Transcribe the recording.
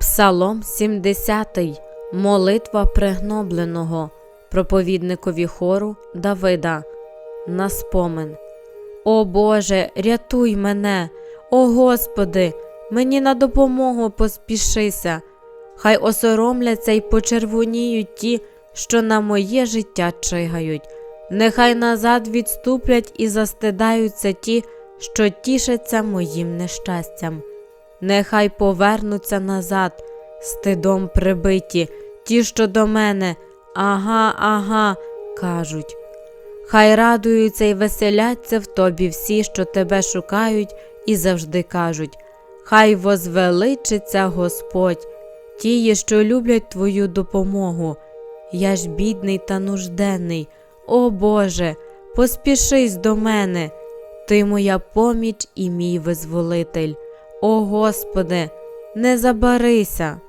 Псалом 70. Молитва пригнобленого. Проповідникові хору Давида. На спомин. О Боже, рятуй мене, о Господи, мені на допомогу поспішися. Хай осоромляться й почервоніють ті, що на моє життя чигають. Нехай назад відступлять і застидаються ті, що тішаться моїм нещастям. Нехай повернуться назад, стидом прибиті, ті, що до мене, ага, ага, кажуть. Хай радуються і веселяться в тобі всі, що тебе шукають, і завжди кажуть: Хай возвеличиться Господь, тії, що люблять твою допомогу. Я ж бідний та нужденний, о Боже, поспішись до мене, ти моя поміч і мій визволитель. О Господи, не забарися.